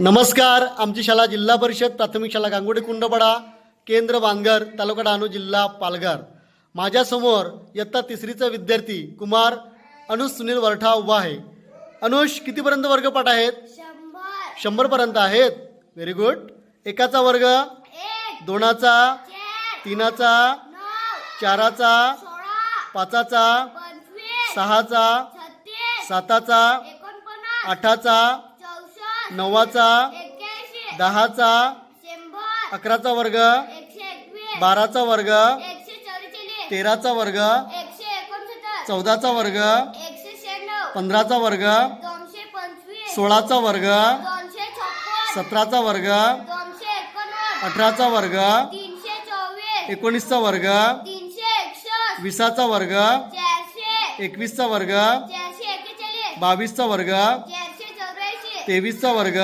नमस्कार आमची शाळा जिल्हा परिषद प्राथमिक शाळा गांगोडी कुंडपडा केंद्र बांधगर तालुका डहाणू जिल्हा पालघर. माझ्यासमोर इयत्ता तिसरीचा विद्यार्थी कुमार अनुष सुनील वरठा उभा आहे. अनुष कितीपर्यंत वर्गपाठ आहेत? शंभर. शंभरपर्यंत आहेत. व्हेरी गुड एकाचा वर्ग एक. दोनाचा तीनाचा चाराचा पाचाचा सहाचा साताचा आठाचा एक्क्याऐंशी दहाचा अकराचा वर्ग बाराचा वर्ग तेराचा वर्ग चौदाचा वर्ग पंधराचा वर्ग सोळाचा वर्ग सतराचा वर्ग अठराचा वर्ग एकोणीसचा वर्ग विसाचा वर्ग एकवीसचा वर्ग बावीसचा वर्ग तेवीसचा वर्ग.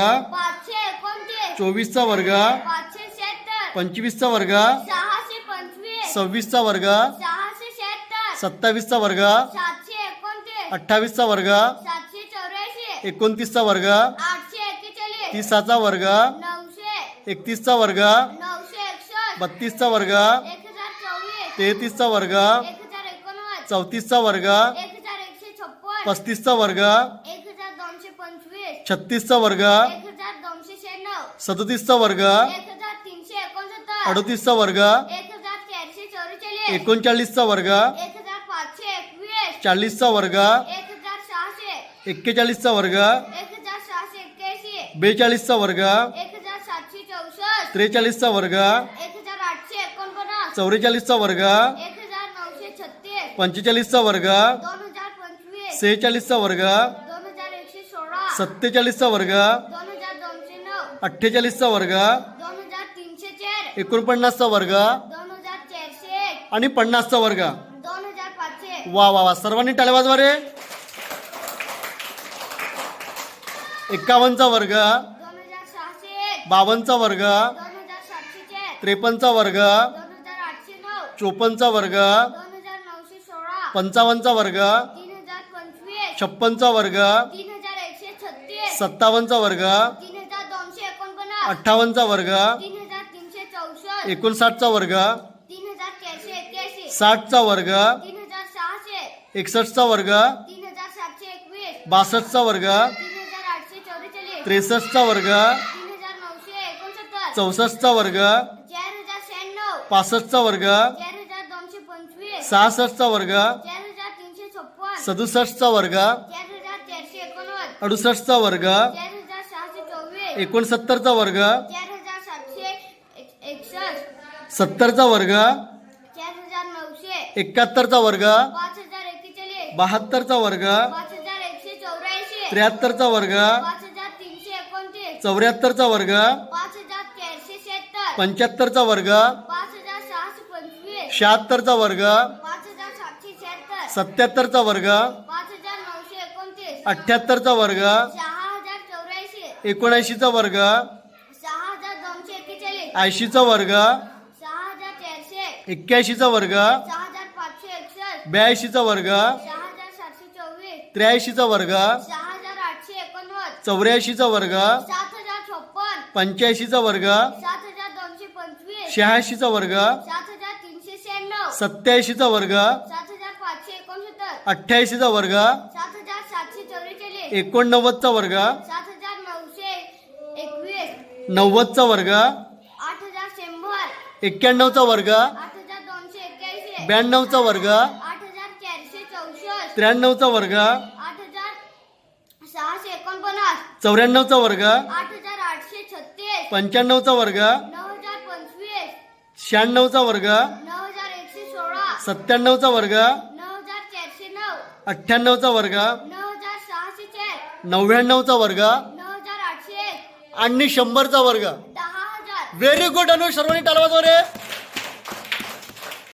चोवीसचा वर्ग. पंचवीसचा वर्ग. सव्वीसचा वर्ग. सत्तावीसचा वर्ग. अठ्ठावीसचा वर्ग. एकोणतीसचा वर्ग. तिसाचा वर्ग. एकतीसचा वर्ग. बत्तीसचा वर्ग. तेहतीसचा वर्ग. चौतीसचा वर्ग. पस्तीसचा वर्ग एक हजार दोनशे पंचवीस छत्तीसचा वर्ग. सदतीसचा वर्ग. अडतीसचा वर्ग. एकोणचाळीसचा वर्ग. चाळीसचा वर्ग. एक्केचाळीसचा वर्ग. बेचाळीसचा वर्ग. त्रेचाळीसचा वर्ग. चौवेचाळीसचा वर्ग. पंचेचाळीसचा वर्ग. सेहेचाळीसचा वर्ग दोन हजार एकशे सोळा सत्तेचाळीसचा वर्ग. अठ्ठेचाळीसचा वर्ग. एकोणपन्नासचा वर्ग. आणि पन्नासचा वर्ग. वा वा वा. सर्वांनी टाळ्या वाजवा रे एकावन्नचा वर्ग. बावन्नचा वर्ग. त्रेपन्नचा वर्ग. चोपन्नचा वर्ग. पंचावन्नचा वर्ग. छप्पनचा वर्ग तीन हजार एकशे छत्तीस सत्तावन्नचा वर्ग. तीन हजार दोनशे एकोणपन्नास. अठ्ठावन्नचा वर्ग. तीन हजार तीनशे चौसष्ट. एकोणसाठचा वर्ग. तीन हजार चारशे एक्क्याऐंशी. साठचा वर्ग. तीन हजार सहाशे. एकसष्टचा वर्ग. तीन हजार सातशे एकवीस. बासष्टचा वर्ग. तीन हजार आठशे चौवेचाळीस. त्रेसष्टचा वर्ग. तीन हजार नऊशे एकोणसत्तर. चौसष्टचा वर्ग. चार हजार शहाण्णव. पासष्टचा वर्ग. चार हजार दोनशे पंचवीस. सहासष्टचा वर्ग. चार हजार तीनशे छप्पन. सदुसष्टचा वर्ग चार हजार चारशे एकोणनव्वद अडुसष्टचा वर्ग. एकोणसत्तरचा वर्ग. सत्तरचा वर्ग. एकाहत्तरचा वर्ग. बहात्तरचा वर्ग. त्र्याहत्तरचा वर्ग. चौऱ्याहत्तरचा वर्ग. पंच्याहत्तरचा वर्ग. शहात्तरचा वर्ग. सत्याहत्तरचा वर्ग पाच हजार नऊशे एकोणतीस अठ्ठ्याहत्तरचा वर्ग. एकोणऐंशीचा वर्ग. ऐंशीचा वर्ग. एक्क्याऐंशीचा वर्ग. ब्याऐंशीचा वर्ग. त्र्याऐंशीचा वर्ग. चौऱ्याऐंशीचा वर्ग. पंच्याऐंशीचा वर्ग. शहाऐंशीचा वर्ग. सत्याऐंशीचा वर्ग. अठ्ठ्याऐंशीचा वर्ग सात हजार सातशे चौवेचाळीस एकोणनव्वदचा वर्ग. सात हजार नऊशे एकवीस. नव्वदचा वर्ग. आठ हजार शंभर. एक्क्याण्णवचा वर्ग. आठ हजार दोनशे एक्क्याऐंशी. ब्याण्णवचा वर्ग. आठ हजार चारशे चौसष्ट. त्र्याण्णवचा वर्ग. आठ हजार सहाशे एकोणपन्नास. चौऱ्याण्णवचा वर्ग. आठ हजार आठशे छत्तीस. पंच्याण्णवचा वर्ग. नऊ हजार पंचवीस. शहाण्णवचा वर्ग. नऊ हजार एकशे सोळा. सत्त्याण्णवचा वर्ग. नऊ हजार चारशे नऊ. अठ्ठ्याण्णवचा वर्ग नऊ हजार सहाशे चार नव्याण्णवचा वर्ग. आणि शंभरचा वर्ग. व्हेरी गुड अनु सर्वांनी वाजवा रे